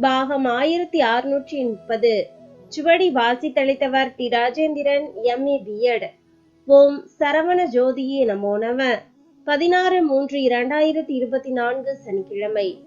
பாகம் ஆயிரத்தி அறுநூற்றி முப்பது. சுவடி வாசித்தளித்தவர் T Rajendran M. A. B Ed ஓம் சரவண ஜோதியே நமோ நம. பதினாறு மூன்று இரண்டாயிரத்தி இருபத்தி நான்கு சனிக்கிழமை.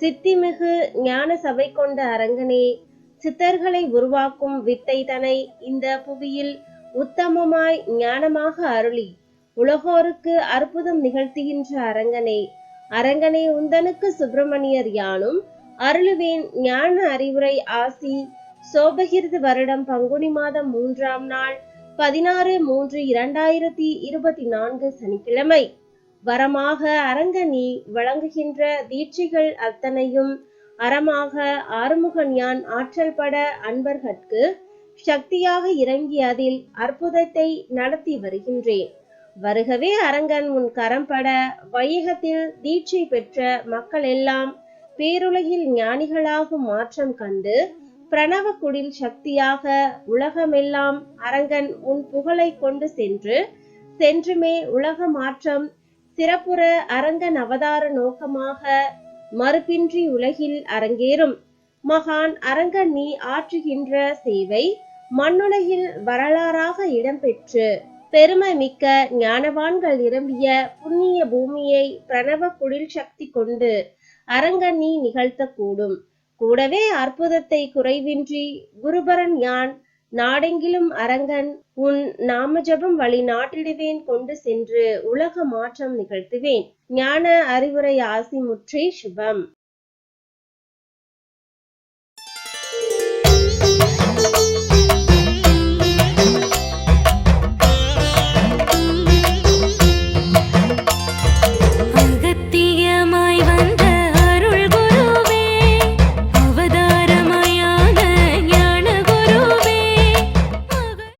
சித்திமிகு ஞான சபை கொண்ட அரங்கனே சித்தர்களை உருவாக்கும் வித்தை தனை இந்த புவியில் உத்தமமாய் ஞானமாக அருளி உலகோருக்கு அற்புதம் நிகழ்த்துகின்ற அரங்கனே. அரங்கனே உந்தனுக்கு சுப்பிரமணியர் யானும் அருளுவேன் ஞான அறிவுரை ஆசி. சோபகிருது வருடம் பங்குனி மாதம் மூன்றாம் நாள் பதினாறு மூன்று இரண்டாயிரத்தி இருபத்தி நான்கு சனிக்கிழமை. வரமாக அரங்கனி வழங்குகின்ற தீட்சைகள் அத்தனையும் அறமாக ஆறுமுகன்யான் ஆற்றல் பட அன்பர்கட்கு சக்தியாக இறங்கி அதில் அற்புதத்தை நடத்தி வருகின்றேன். வருகவே அரங்கன் உன் கரம்பட வையகத்தில் தீட்சை பெற்ற மக்கள் எல்லாம் பேருலகில் ஞானிகளாகும் மாற்றம் கண்டு பிரணவ குடில் சக்தியாக உலகமெல்லாம் அரங்கன் உன் புகழை கொண்டு சென்று சென்றுமே உலக மாற்றம் சிறப்புற அரங்கன் அவதார நோக்கமாக மறுபின்றி உலகில் அரங்கேறும். மகான் அரங்கன் நீ ஆற்றுகின்ற சேவை மண்ணுலகில் வரலாறாக இடம்பெற்று பெருமை மிக்க ஞானவான்கள் நிரம்பிய புண்ணிய பூமியை பிரணவ குடில் சக்தி கொண்டு அரங்கன் நீ நிகழ்த்தக்கூடும். கூடவே அற்புதத்தை குறைவின்றி குருபரன் யான் நாடெங்கிலும் அரங்கன் உன் நாமஜபம் வழி நாட்டிடுவேன் கொண்டு சென்று உலக மாற்றம் நிகழ்த்துவேன். ஞான அறிவுரை ஆசி முற்றே சுபம்.